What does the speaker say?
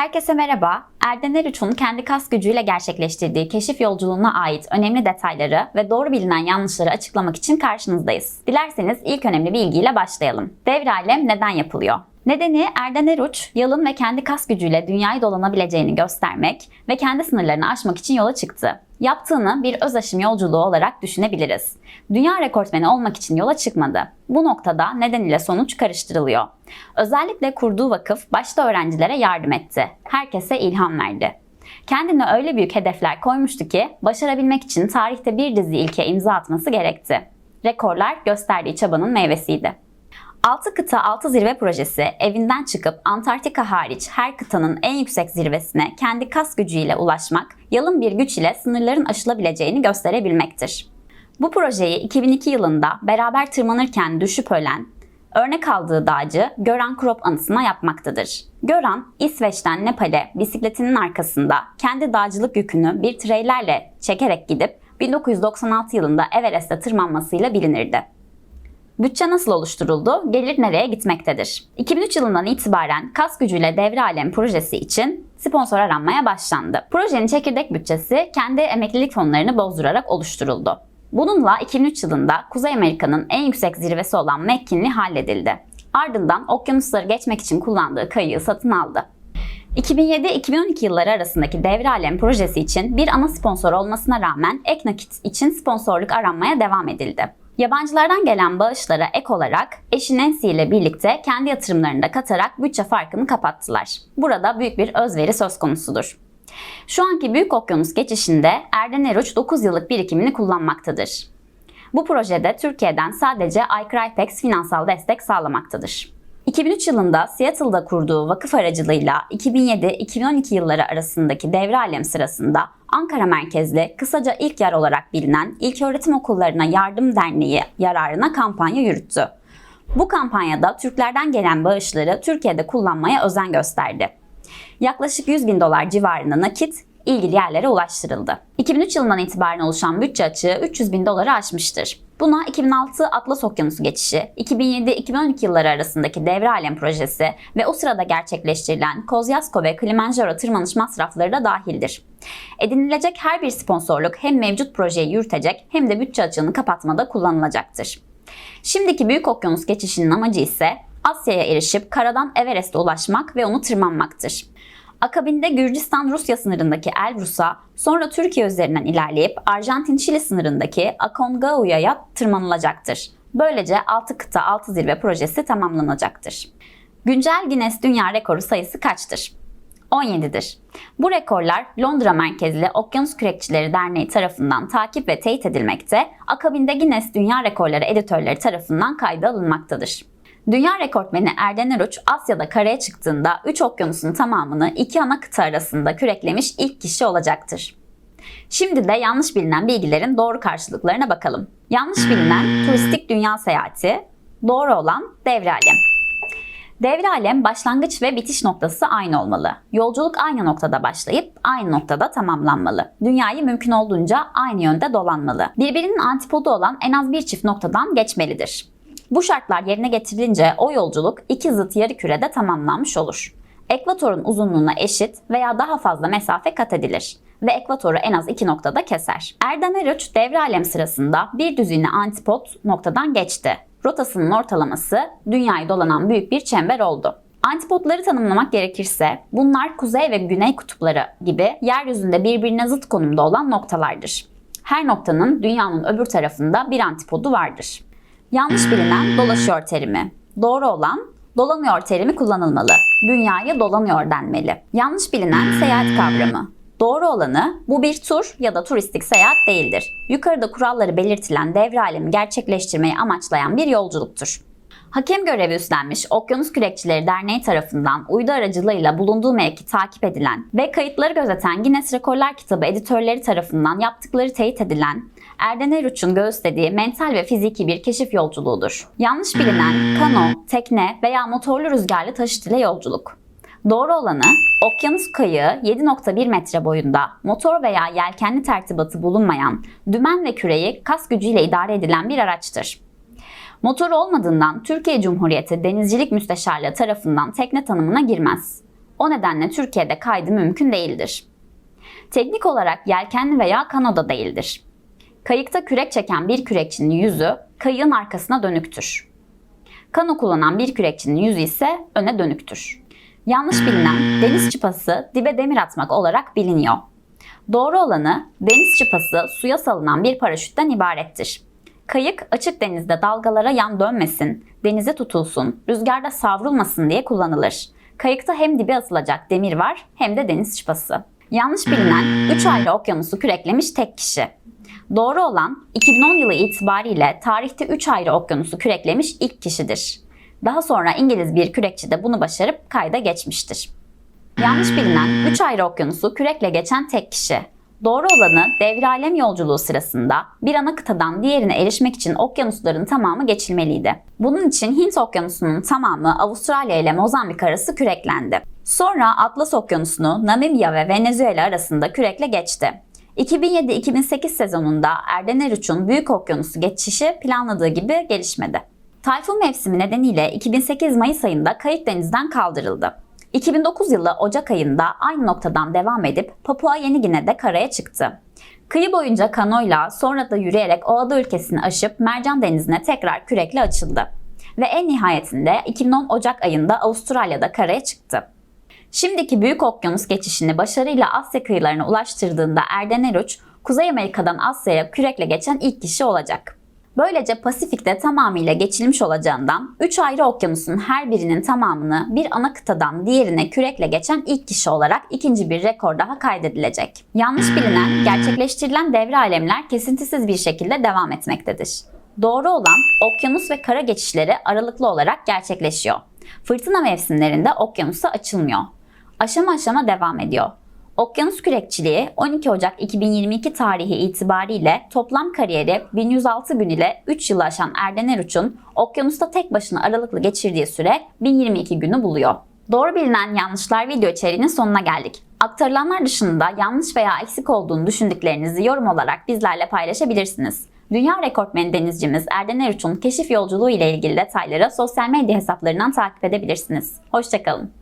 Herkese merhaba. Erden Eruç'un kendi kas gücüyle gerçekleştirdiği keşif yolculuğuna ait önemli detayları ve doğru bilinen yanlışları açıklamak için karşınızdayız. Dilerseniz ilk önemli bilgiyle başlayalım. Devralem neden yapılıyor? Nedeni Erden Eruç, yalın ve kendi kas gücüyle dünyayı dolanabileceğini göstermek ve kendi sınırlarını aşmak için yola çıktı. Yaptığını bir öz aşım yolculuğu olarak düşünebiliriz. Dünya rekortmeni olmak için yola çıkmadı. Bu noktada neden ile sonuç karıştırılıyor. Özellikle kurduğu vakıf başta öğrencilere yardım etti. Herkese ilham verdi. Kendine öyle büyük hedefler koymuştu ki başarabilmek için tarihte bir dizi ilke imza atması gerekti. Rekorlar gösterdiği çabanın meyvesiydi. 6 kıta 6 zirve projesi evinden çıkıp Antarktika hariç her kıtanın en yüksek zirvesine kendi kas gücüyle ulaşmak, yalın bir güç ile sınırların aşılabileceğini gösterebilmektir. Bu projeyi 2002 yılında beraber tırmanırken düşüp ölen, örnek aldığı dağcı Göran Krop anısına yapmaktadır. Göran, İsveç'ten Nepal'e bisikletinin arkasında kendi dağcılık yükünü bir treylerle çekerek gidip 1996 yılında Everest'e tırmanmasıyla bilinirdi. Bütçe nasıl oluşturuldu? Gelir nereye gitmektedir? 2003 yılından itibaren kas gücüyle devre alem projesi için sponsor aranmaya başlandı. Projenin çekirdek bütçesi kendi emeklilik fonlarını bozdurarak oluşturuldu. Bununla 2003 yılında Kuzey Amerika'nın en yüksek zirvesi olan McKinley halledildi. Ardından okyanusları geçmek için kullandığı kayığı satın aldı. 2007-2012 yılları arasındaki devre alem projesi için bir ana sponsor olmasına rağmen ek nakit için sponsorluk aranmaya devam edildi. Yabancılardan gelen bağışlara ek olarak eşi Nancy ile birlikte kendi yatırımlarını da katarak bütçe farkını kapattılar. Burada büyük bir özveri söz konusudur. Şu anki Büyük Okyanus geçişinde Erden Eruç 9 yıllık birikimini kullanmaktadır. Bu projede Türkiye'den sadece iCrypex finansal destek sağlamaktadır. 2003 yılında Seattle'da kurduğu vakıf aracılığıyla 2007-2012 yılları arasındaki devre alem sırasında Ankara merkezli kısaca İlk Yar olarak bilinen İlköğretim Okullarına Yardım Derneği yararına kampanya yürüttü. Bu kampanyada Türklerden gelen bağışları Türkiye'de kullanmaya özen gösterdi. Yaklaşık 100 bin dolar civarında nakit ilgili yerlere ulaştırıldı. 2003 yılından itibaren oluşan bütçe açığı 300 bin doları aşmıştır. Buna 2006 Atlas Okyanusu geçişi, 2007-2012 yılları arasındaki devre alem projesi ve o sırada gerçekleştirilen Kosciuszko ve Kilimanjaro tırmanış masrafları da dahildir. Edinilecek her bir sponsorluk hem mevcut projeyi yürütecek hem de bütçe açığını kapatmada kullanılacaktır. Şimdiki Büyük Okyanus geçişinin amacı ise Asya'ya erişip karadan Everest'e ulaşmak ve onu tırmanmaktır. Akabinde Gürcistan-Rusya sınırındaki Elbrus'a, sonra Türkiye üzerinden ilerleyip Arjantin-Şili sınırındaki Aconcagü'ya tırmanılacaktır. Böylece 6 kıta 6 zirve projesi tamamlanacaktır. Güncel Guinness Dünya Rekoru sayısı kaçtır? 17'dir. Bu rekorlar Londra merkezli Okyanus Kürekçileri Derneği tarafından takip ve teyit edilmekte, akabinde Guinness Dünya Rekorları editörleri tarafından kayda alınmaktadır. Dünya rekortmeni Erden Eruç Asya'da karaya çıktığında 3 okyanusun tamamını iki ana kıta arasında küreklemiş ilk kişi olacaktır. Şimdi de yanlış bilinen bilgilerin doğru karşılıklarına bakalım. Yanlış bilinen turistik dünya seyahati, doğru olan devre alem. Devre alem başlangıç ve bitiş noktası aynı olmalı. Yolculuk aynı noktada başlayıp aynı noktada tamamlanmalı. Dünyayı mümkün olduğunca aynı yönde dolanmalı. Birbirinin antipodu olan en az bir çift noktadan geçmelidir. Bu şartlar yerine getirilince o yolculuk iki zıt yarı kürede tamamlanmış olur. Ekvatorun uzunluğuna eşit veya daha fazla mesafe kat edilir ve ekvatoru en az iki noktada keser. Erden Eruç devre alem sırasında bir düzine antipod noktadan geçti. Rotasının ortalaması dünyayı dolanan büyük bir çember oldu. Antipodları tanımlamak gerekirse bunlar kuzey ve güney kutupları gibi yeryüzünde birbirine zıt konumda olan noktalardır. Her noktanın dünyanın öbür tarafında bir antipodu vardır. Yanlış bilinen dolaşıyor terimi. Doğru olan dolanıyor terimi kullanılmalı. Dünyaya dolanıyor denmeli. Yanlış bilinen seyahat kavramı. Doğru olanı bu bir tur ya da turistik seyahat değildir. Yukarıda kuralları belirtilen devre alemi gerçekleştirmeyi amaçlayan bir yolculuktur. Hakem görevi üstlenmiş Okyanus Kürekçileri Derneği tarafından uydu aracılığıyla bulunduğu mevki takip edilen ve kayıtları gözeten Guinness Rekorlar Kitabı editörleri tarafından yaptıkları teyit edilen Erden Eruç'un göğüslediği mental ve fiziki bir keşif yolculuğudur. Yanlış bilinen kano, tekne veya motorlu rüzgarlı taşıt ile yolculuk. Doğru olanı okyanus kayığı 7.1 metre boyunda motor veya yelkenli tertibatı bulunmayan dümen ve küreyi kas gücüyle idare edilen bir araçtır. Motor olmadığından Türkiye Cumhuriyeti Denizcilik Müsteşarlığı tarafından tekne tanımına girmez. O nedenle Türkiye'de kaydı mümkün değildir. Teknik olarak yelkenli veya kanoda değildir. Kayıkta kürek çeken bir kürekçinin yüzü kayığın arkasına dönüktür. Kano kullanan bir kürekçinin yüzü ise öne dönüktür. Yanlış bilinen deniz çıpası dibe demir atmak olarak biliniyor. Doğru olanı deniz çıpası suya salınan bir paraşütten ibarettir. Kayık açık denizde dalgalara yan dönmesin, denize tutulsun, rüzgarda savrulmasın diye kullanılır. Kayıkta hem dibe atılacak demir var hem de deniz çıpası. Yanlış bilinen 3 ayrı okyanusu küreklemiş tek kişi. Doğru olan 2010 yılı itibariyle tarihte 3 ayrı okyanusu küreklemiş ilk kişidir. Daha sonra İngiliz bir kürekçi de bunu başarıp kayda geçmiştir. Yanlış bilinen 3 ayrı okyanusu kürekle geçen tek kişi. Doğru olanı devre alem yolculuğu sırasında bir ana kıtadan diğerine erişmek için okyanusların tamamı geçilmeliydi. Bunun için Hint okyanusunun tamamı Avustralya ile Mozambik arası küreklendi. Sonra Atlas okyanusunu Namibya ve Venezuela arasında kürekle geçti. 2007-2008 sezonunda Erdenerüç'ün Büyük Okyanusu geçişi planladığı gibi gelişmedi. Tayfun mevsimi nedeniyle 2008 Mayıs ayında kayık denizden kaldırıldı. 2009 yılı Ocak ayında aynı noktadan devam edip Papua Yeni Gine'de karaya çıktı. Kıyı boyunca kanoyla sonra da yürüyerek o ülkesini aşıp Mercan Denizi'ne tekrar kürekle açıldı. Ve en nihayetinde 2010 Ocak ayında Avustralya'da karaya çıktı. Şimdiki Büyük Okyanus geçişini başarıyla Asya kıyılarına ulaştırdığında Erden Eruç, Kuzey Amerika'dan Asya'ya kürekle geçen ilk kişi olacak. Böylece Pasifik'te tamamıyla geçilmiş olacağından 3 ayrı okyanusun her birinin tamamını bir ana kıtadan diğerine kürekle geçen ilk kişi olarak ikinci bir rekor daha kaydedilecek. Yanlış bilinen, gerçekleştirilen devre alemler kesintisiz bir şekilde devam etmektedir. Doğru olan okyanus ve kara geçişleri aralıklı olarak gerçekleşiyor. Fırtına mevsimlerinde okyanusa açılmıyor. Aşama aşama devam ediyor. Okyanus kürekçiliği 12 Ocak 2022 tarihi itibariyle toplam kariyeri 1106 gün ile 3 yılı aşan Erden Eruç'un okyanusta tek başına aralıklı geçirdiği süre 1022 günü buluyor. Doğru bilinen yanlışlar video içeriğinin sonuna geldik. Aktarılanlar dışında yanlış veya eksik olduğunu düşündüklerinizi yorum olarak bizlerle paylaşabilirsiniz. Dünya rekortmeni denizcimiz Erden Eruç'un keşif yolculuğu ile ilgili detayları sosyal medya hesaplarından takip edebilirsiniz. Hoşçakalın.